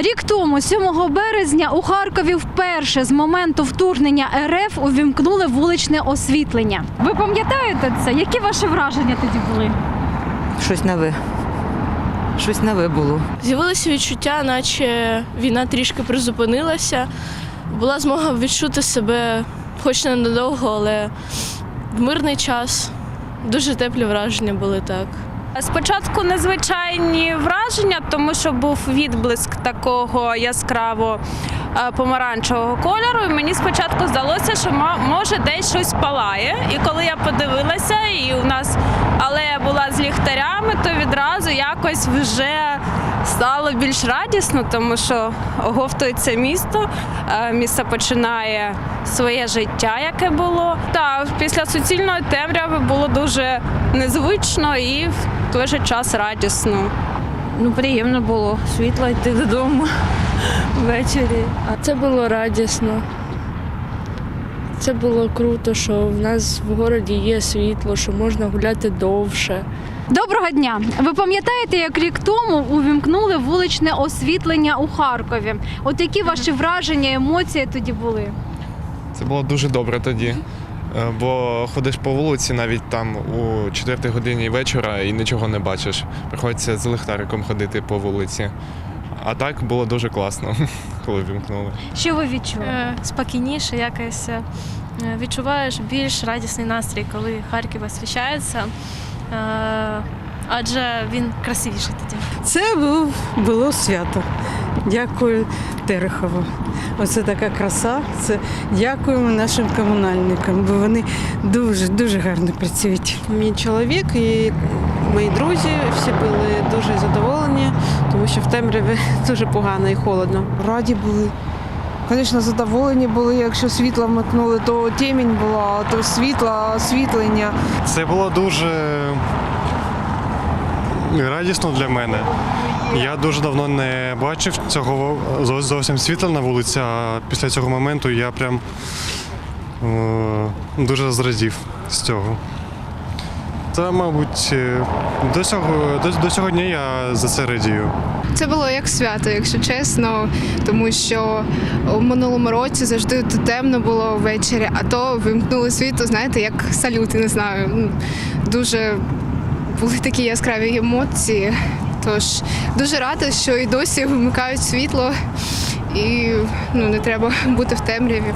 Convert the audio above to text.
Рік тому, 7 березня, у Харкові вперше з моменту вторгнення РФ увімкнули вуличне освітлення. Ви пам'ятаєте це? Які ваші враження тоді були? Щось нове. Щось нове було. З'явилося відчуття, наче війна трішки призупинилася. Була змога відчути себе, хоч ненадовго, але в мирний час. Дуже теплі враження були так. Спочатку незвичайні враження, тому що був відблиск такого яскраво е, помаранчевого кольору. І мені спочатку здалося, що може десь щось палає. І коли я подивилася, і у нас алея була з ліхтарями, то відразу якось вже стало більш радісно, тому що оговтується місто, е, місто починає своє життя, яке було. Та після суцільної темряви було дуже незвично і в той же час радісно. Ну, приємно було світло йти додому ввечері. Це було радісно. Це було круто, що в нас в городі є світло, що можна гуляти довше. Доброго дня! Ви пам'ятаєте, як рік тому увімкнули вуличне освітлення у Харкові? От які ваші враження, емоції тоді були? Це було дуже добре тоді. Е, Бо ходиш по вулиці навіть там у 4 годині вечора і нічого не бачиш. Приходиться з ліхтариком ходити по вулиці. А так було дуже класно, коли вімкнули. Що ви відчули? Е, спокійніше, якось е, відчуваєш більш радісний настрій, коли Харків освіщається, е, адже він красивіший тоді. Це був, було свято. Дякую Терехову. Оце така краса. Це дякуємо нашим комунальникам, бо вони дуже дуже гарно працюють. Мій чоловік і мої друзі всі були дуже задоволені, тому що в темряві дуже погано і холодно. Раді були. Звісно, задоволені були. Якщо світло вмикнули, то темінь була, то світло, освітлення. Це було дуже радісно для мене. Я дуже давно не бачив цього зовсім світла на вулиці, а після цього моменту я прям е, дуже зрадів з цього. Та, мабуть, е, до цього, до, до цього дня я за це радію. Це було як свято, якщо чесно, тому що у минулому році завжди тут темно було ввечері, а то вимкнули світло, знаєте, як салюти, не знаю. Ну, Дуже були такі яскраві емоції. Тож дуже рада, що і досі вимикають світло, і ну, не треба бути в темряві.